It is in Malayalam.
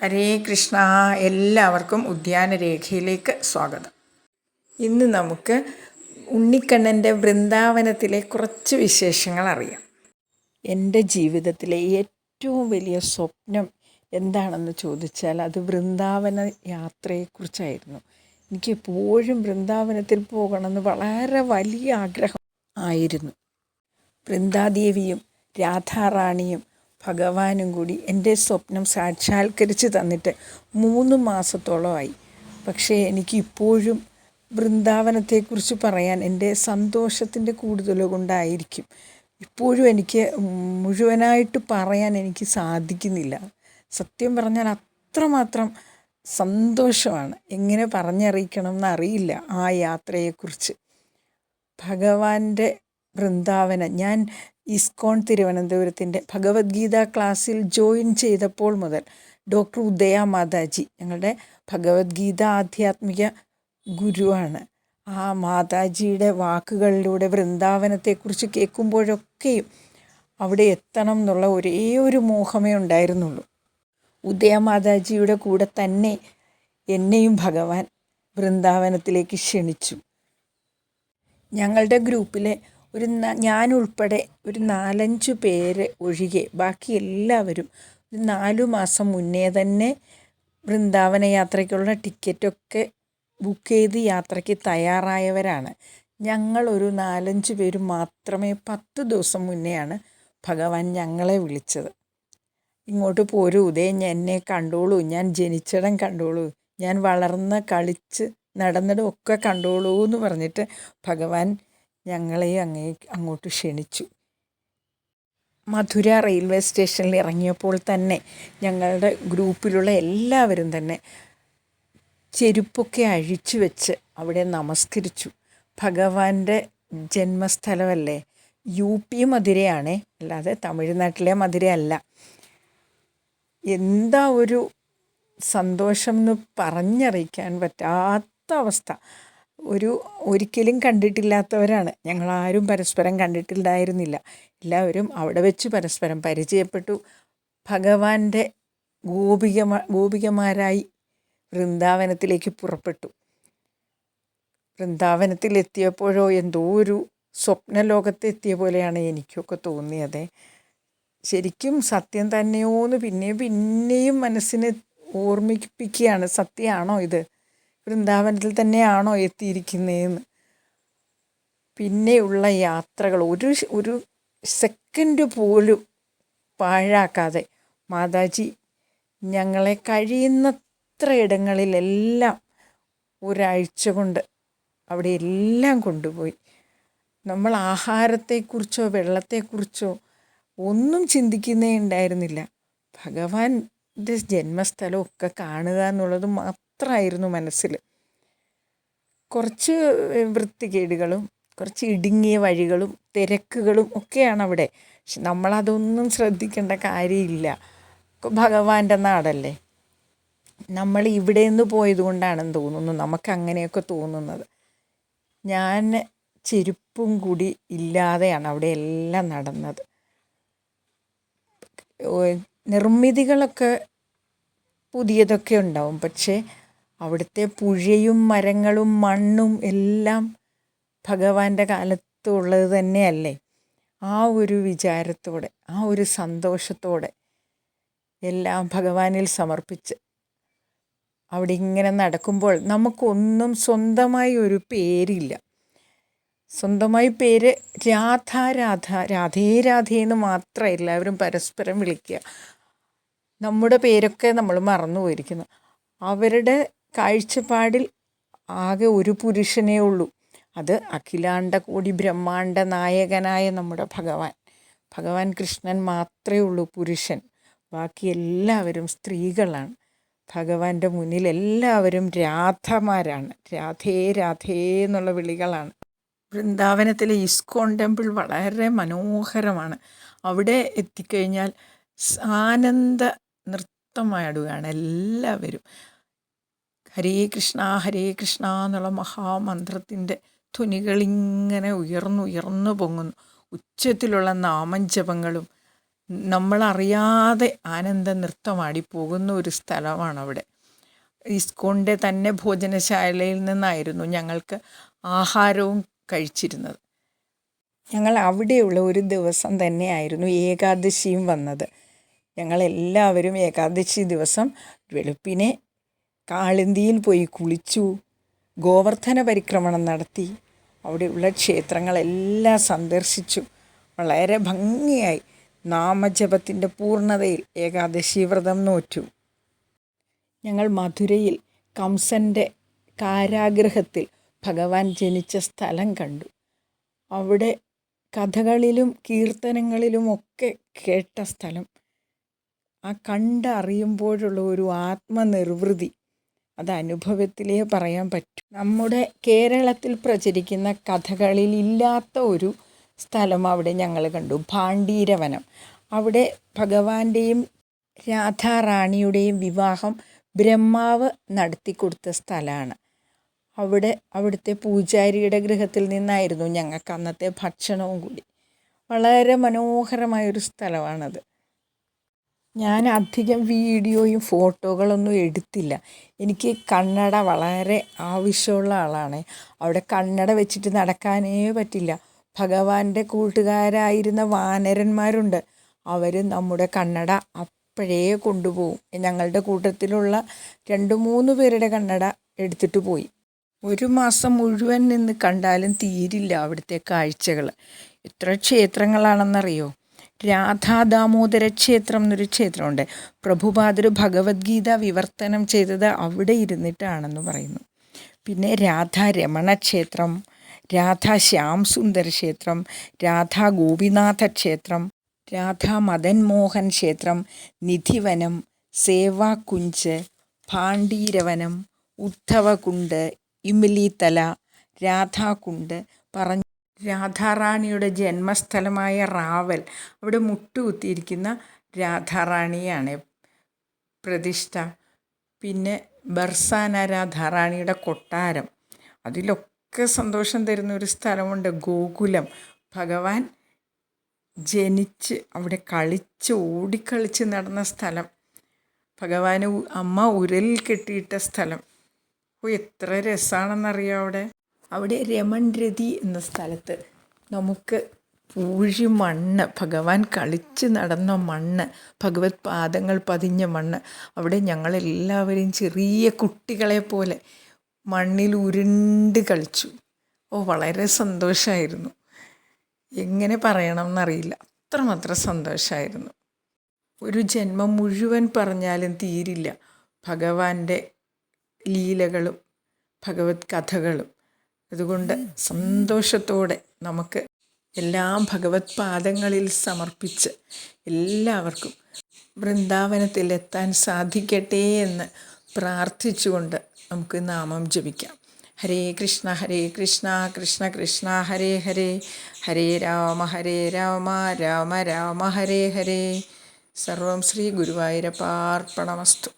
ഹരേ കൃഷ്ണ എല്ലാവർക്കും ഉദ്യാനരേഖയിലേക്ക് സ്വാഗതം. ഇന്ന് നമുക്ക് ഉണ്ണിക്കണ്ണന്റെ വൃന്ദാവനത്തിലെ കുറച്ച് വിശേഷങ്ങൾ അറിയാം. എന്റെ ജീവിതത്തിലെ ഏറ്റവും വലിയ സ്വപ്നം എന്താണെന്ന് ചോദിച്ചാൽ അത് വൃന്ദാവന യാത്രയെക്കുറിച്ചായിരുന്നു. എനിക്ക് എപ്പോഴും വൃന്ദാവനത്തിൽ പോകണമെന്ന് വളരെ വലിയ ആഗ്രഹം ആയിരുന്നു. വൃന്ദാദേവിയും രാധാറാണിയും ഭഗവാനും കൂടി എന്റെ സ്വപ്നം സാക്ഷാത്കരിച്ച് തന്നിട്ട് മൂന്ന് മാസത്തോളമായി. പക്ഷേ എനിക്ക് ഇപ്പോഴും വൃന്ദാവനത്തെക്കുറിച്ച് പറയാൻ എന്റെ സന്തോഷത്തിന്റെ കൂടുതൽ കൊണ്ടായിരിക്കും. ഇപ്പോഴും എനിക്ക് മുഴുവനായിട്ട് പറയാൻ എനിക്ക് സാധിക്കുന്നില്ല. സത്യം പറഞ്ഞാൽ അത്രമാത്രം സന്തോഷമാണ്. എങ്ങനെ പറഞ്ഞറിയിക്കണം എന്നറിയില്ല ആ യാത്രയെക്കുറിച്ച്. ഭഗവാന്റെ വൃന്ദാവനം. ഞാൻ ഇസ്കോൺ തിരുവനന്തപുരത്തിന്റെ ഭഗവത്ഗീത ക്ലാസ്സിൽ ജോയിൻ ചെയ്തപ്പോൾ മുതൽ ഡോക്ടർ ഉദയ മാതാജി ഞങ്ങളുടെ ഭഗവത്ഗീത ആധ്യാത്മിക ഗുരുവാണ്. ആ മാതാജിയുടെ വാക്കുകളിലൂടെ വൃന്ദാവനത്തെക്കുറിച്ച് കേൾക്കുമ്പോഴൊക്കെയും അവിടെ എത്തണം എന്നുള്ള ഒരേ ഒരു മോഹമേ ഉണ്ടായിരുന്നുള്ളൂ. ഉദയ മാതാജിയുടെ കൂടെ തന്നെ എന്നെയും ഭഗവാൻ വൃന്ദാവനത്തിലേക്ക് ക്ഷണിച്ചു. ഞങ്ങളുടെ ഗ്രൂപ്പിലെ ഒരു ഞാനുൾപ്പെടെ ഒരു നാലഞ്ച് പേര് ഒഴികെ ബാക്കി എല്ലാവരും ഒരു നാലു മാസം മുന്നേ തന്നെ വൃന്ദാവന യാത്രയ്ക്കുള്ള ടിക്കറ്റൊക്കെ ബുക്ക് ചെയ്ത് യാത്രയ്ക്ക് തയ്യാറായവരാണ്. ഒരു നാലഞ്ച് പേര് മാത്രമേ പത്ത് ദിവസം മുന്നെയാണ് ഭഗവാൻ ഞങ്ങളെ വിളിച്ചത്. ഇങ്ങോട്ട് പോരൂ ഉദയം എന്നെ കണ്ടോളൂ ഞാൻ ജനിച്ചിടം കണ്ടോളൂ ഞാൻ വളർന്ന് കളിച്ച് നടന്നിടം ഒക്കെ കണ്ടോളൂ എന്ന് പറഞ്ഞിട്ട് ഭഗവാൻ ഞങ്ങളെയും അങ്ങേ അങ്ങോട്ട് ക്ഷണിച്ചു. മധുര റെയിൽവേ സ്റ്റേഷനിൽ ഇറങ്ങിയപ്പോൾ തന്നെ ഞങ്ങളുടെ ഗ്രൂപ്പിലുള്ള എല്ലാവരും തന്നെ ചെരുപ്പൊക്കെ അഴിച്ചു വെച്ച് അവിടെ നമസ്കരിച്ചു. ഭഗവാന്റെ ജന്മസ്ഥലമല്ലേ? U P മധുരയാണ്. അല്ലാതെ തമിഴ്നാട്ടിലെ മധുരയല്ല. എന്താ ഒരു സന്തോഷം എന്ന് പറഞ്ഞറിയിക്കാൻ പറ്റാത്ത അവസ്ഥ. ഒരു ഒരിക്കലും കണ്ടിട്ടില്ലാത്തവരാണ്. ഞങ്ങളാരും പരസ്പരം കണ്ടിട്ടുണ്ടായിരുന്നില്ല. എല്ലാവരും അവിടെ വെച്ച് പരസ്പരം പരിചയപ്പെട്ടു. ഭഗവാന്റെ ഗോപിക ഗോപികമാരായി വൃന്ദാവനത്തിലേക്ക് പുറപ്പെട്ടു. വൃന്ദാവനത്തിലെത്തിയപ്പോഴോ എന്തോ ഒരു സ്വപ്നലോകത്തെത്തിയ പോലെയാണ് എനിക്കൊക്കെ തോന്നിയത്. ശരിക്കും സത്യം തന്നെയോ എന്ന് പിന്നെയും പിന്നെയും മനസ്സിനെ ഓർമ്മിപ്പിക്കുകയാണ്. സത്യമാണോ ഇത്? വൃന്ദാവനത്തിൽ തന്നെയാണോ എത്തിയിരിക്കുന്നതെന്ന് പിന്നെയുള്ള യാത്രകൾ ഒരു ഒരു സെക്കൻഡ് പോലും പാഴാക്കാതെ. മാതാജി ഞങ്ങളെ കഴിയുന്നത്ര ഇടങ്ങളിലെല്ലാം ഒരാഴ്ച കൊണ്ട് അവിടെ എല്ലാം കൊണ്ടുപോയി. നമ്മൾ ആഹാരത്തെക്കുറിച്ചോ വെള്ളത്തെക്കുറിച്ചോ ഒന്നും ചിന്തിക്കുന്നേ ഉണ്ടായിരുന്നില്ല. ഭഗവാന്റെ ജന്മസ്ഥലമൊക്കെ കാണുക എന്നുള്ളത് മാത്രമായിരുന്നു മനസ്സിൽ. കുറച്ച് വൃത്തികേടുകളും കുറച്ച് ഇടുങ്ങിയ വഴികളും തിരക്കുകളും ഒക്കെയാണ് അവിടെ പക്ഷെ നമ്മളതൊന്നും ശ്രദ്ധിക്കേണ്ട കാര്യമില്ല. ഭഗവാന്റെ നാടല്ലേ? നമ്മൾ ഇവിടെ നിന്ന് പോയത് കൊണ്ടാണെന്ന് തോന്നുന്നു നമുക്ക് അങ്ങനെയൊക്കെ തോന്നുന്നത്. ഞാൻ ചെരുപ്പും കൂടി ഇല്ലാതെയാണ് അവിടെ എല്ലാം നടന്നത്. നിർമ്മിതികളൊക്കെ പുതിയതൊക്കെ ഉണ്ടാവും. പക്ഷേ അവിടുത്തെ പുഴയും മരങ്ങളും മണ്ണും എല്ലാം ഭഗവാന്റെ കാലത്ത് ഉള്ളത് തന്നെയല്ലേ? ആ ഒരു വിചാരത്തോടെ ആ ഒരു സന്തോഷത്തോടെ എല്ലാം ഭഗവാനിൽ സമർപ്പിച്ച് അവിടെ ഇങ്ങനെ നടക്കുമ്പോൾ നമുക്കൊന്നും സ്വന്തമായി ഒരു പേരില്ല. സ്വന്തമായി പേര് രാധ രാധ രാധേ രാധേ രാധേന്ന് മാത്രമേ എല്ലാവരും പരസ്പരം വിളിക്കുക. നമ്മുടെ പേരൊക്കെ നമ്മൾ മറന്നു പോയിരിക്കുന്നു അവരുടെ കാഴ്ചപ്പാടിൽ ആകെ ഒരു പുരുഷനേ ഉള്ളൂ. അത് അഖിലാണ്ട കോടി ബ്രഹ്മാണ്ട നായകനായ നമ്മുടെ ഭഗവാൻ. ഭഗവാൻ കൃഷ്ണൻ മാത്രമേ ഉള്ളൂ പുരുഷൻ. ബാക്കി എല്ലാവരും സ്ത്രീകളാണ്. ഭഗവാന്റെ മുന്നിൽ എല്ലാവരും രാധമാരാണ്. രാധേ രാധേ എന്നുള്ള വിളികളാണ്. വൃന്ദാവനത്തിലെ ഇസ്കോൺ ടെമ്പിൾ വളരെ മനോഹരമാണ്. അവിടെ എത്തിക്കഴിഞ്ഞാൽ ആനന്ദ നൃത്തമാടുകയാണ് എല്ലാവരും. ഹരേ കൃഷ്ണ ഹരേ കൃഷ്ണ എന്നുള്ള മഹാമന്ത്രത്തിന്റെ ധ്വനികളിങ്ങനെ ഉയർന്നു ഉയർന്നു പൊങ്ങുന്നു. ഉച്ചത്തിലുള്ള നാമജപങ്ങളും നമ്മളറിയാതെ ആനന്ദ നൃത്തമാടി പോകുന്ന ഒരു സ്ഥലമാണ് അവിടെ ഇസ്കോണിന്റെ തന്നെ ഭോജനശാലയിൽ നിന്നായിരുന്നു ഞങ്ങൾക്ക് ആഹാരവും കഴിച്ചിരുന്നത്. ഞങ്ങൾ അവിടെയുള്ള ഒരു ദിവസം തന്നെയായിരുന്നു ഏകാദശിയും വന്നത്. ഞങ്ങളെല്ലാവരും ഏകാദശി ദിവസം വെളുപ്പിനെ കാളിന്തിയിൽ പോയി കുളിച്ചു ഗോവർദ്ധന പരിക്രമണം നടത്തി. അവിടെയുള്ള ക്ഷേത്രങ്ങളെല്ലാം സന്ദർശിച്ചു. വളരെ ഭംഗിയായി. നാമജപത്തിന്റെ പൂർണതയിൽ ഏകാദശി വ്രതം നോറ്റു. ഞങ്ങൾ മധുരയിൽ കംസന്റെ കാരാഗ്രഹത്തിൽ ഭഗവാൻ ജനിച്ച സ്ഥലം കണ്ടു. അവിടെ കഥകളിലും കീർത്തനങ്ങളിലുമൊക്കെ കേട്ട സ്ഥലം. ആ കണ്ടറിയുമ്പോഴുള്ള ഒരു ആത്മനിർവൃതി അത് അനുഭവത്തിലേ പറയാൻ പറ്റും. നമ്മുടെ കേരളത്തിൽ പ്രചരിക്കുന്ന കഥകളിൽ ഇല്ലാത്ത ഒരു സ്ഥലം അവിടെ ഞങ്ങൾ കണ്ടു. ഭാണ്ഡീരവനം. അവിടെ ഭഗവാന്റെയും രാധാറാണിയുടെയും വിവാഹം ബ്രഹ്മാവ് നടത്തിക്കൊടുത്ത സ്ഥലമാണ്. അവിടെ അവിടുത്തെ പൂജാരിയുടെ ഗൃഹത്തിൽ നിന്നായിരുന്നു ഞങ്ങൾക്ക് അന്നത്തെ ഭക്ഷണവും കൂടി. വളരെ മനോഹരമായൊരു സ്ഥലമാണത്. ഞാൻ അധികം വീഡിയോയും ഫോട്ടോകളൊന്നും എടുത്തില്ല. എനിക്ക് കണ്ണട വളരെ ആവശ്യമുള്ള ആളാണ്. അവിടെ കണ്ണട വെച്ചിട്ട് നടക്കാനേ പറ്റില്ല. ഭഗവാന്റെ കൂട്ടുകാരായിരുന്ന വാനരന്മാരുണ്ട്. അവർ നമ്മുടെ കണ്ണട അപ്പോഴേ കൊണ്ടുപോകും. ഞങ്ങളുടെ കൂട്ടത്തിലുള്ള രണ്ട് മൂന്ന് പേരുടെ കണ്ണട എടുത്തിട്ട് പോയി. ഒരു മാസം മുഴുവൻ നിന്ന് കണ്ടാലും തീരില്ല അവിടുത്തെ കാഴ്ചകൾ എത്ര ക്ഷേത്രങ്ങളാണെന്നറിയോ? രാധാദാമോദര ക്ഷേത്രം എന്നൊരു ക്ഷേത്രമുണ്ട്. പ്രഭുപാദർ ഭഗവത്ഗീത വിവർത്തനം ചെയ്തത് അവിടെ ഇരുന്നിട്ടാണെന്ന് പറയുന്നു. പിന്നെ രാധാരമണ ക്ഷേത്രം രാധാ ശ്യാം സുന്ദർ ക്ഷേത്രം രാധാ ഗോപിനാഥ ക്ഷേത്രം രാധാ മദൻ മോഹൻ ക്ഷേത്രം നിധിവനം സേവാകുഞ്ച് ഭാണ്ഡീരവനം ഉദ്ധവകുണ്ട് ഇമിലിത്തല രാധാകുണ്ട് പറഞ്ഞ രാധാറാണിയുടെ ജന്മസ്ഥലമായ റാവൽ. അവിടെ മുട്ടുകുത്തിയിരിക്കുന്ന രാധാറാണിയാണ് പ്രതിഷ്ഠ. പിന്നെ ബർസാന രാധാറാണിയുടെ കൊട്ടാരം. അതിലൊക്കെ സന്തോഷം തരുന്ന ഒരു സ്ഥലമുണ്ട്. ഗോകുലം. ഭഗവാൻ ജനിച്ച് അവിടെ കളിച്ച് ഓടിക്കളിച്ച് നടന്ന സ്ഥലം. ഭഗവാന് അമ്മ ഉരലിൽ കെട്ടിയിട്ട സ്ഥലം. ഓ എത്ര രസമാണെന്നറിയാം അവിടെ? അവിടെ രമൺ രതി എന്ന സ്ഥലത്ത് നമുക്ക് പൂഴി മണ്ണ് ഭഗവാൻ കളിച്ച് നടന്ന മണ്ണ് ഭഗവത് പാദങ്ങൾ പതിഞ്ഞ മണ്ണ് അവിടെ ഞങ്ങളെല്ലാവരും ചെറിയ കുട്ടികളെ പോലെ മണ്ണിൽ ഉരുണ്ട് കളിച്ചു. ഓ വളരെ സന്തോഷമായിരുന്നു എങ്ങനെ പറയണം എന്നറിയില്ല അത്രമാത്രം സന്തോഷമായിരുന്നു ഒരു ജന്മം മുഴുവൻ പറഞ്ഞാലും തീരില്ല. ഭഗവാന്റെ ലീലകളും ഭഗവത് കഥകളും അതുകൊണ്ട് സന്തോഷത്തോടെ നമുക്ക് എല്ലാം ഭഗവത് പാദങ്ങളിൽ സമർപ്പിച്ച് എല്ലാവർക്കും വൃന്ദാവനത്തിൽ എത്താൻ സാധിക്കട്ടെ എന്ന് പ്രാർത്ഥിച്ചുകൊണ്ട് നമുക്ക് നാമം ജപിക്കാം. ഹരേ കൃഷ്ണ ഹരേ കൃഷ്ണ കൃഷ്ണ കൃഷ്ണ ഹരേ ഹരേ. ഹരേ രാമ ഹരേ രാമ രാമ രാമ ഹരേ ഹരേ. സർവം ശ്രീ ഗുരുവായൂരപ്പാർപ്പണമസ്തു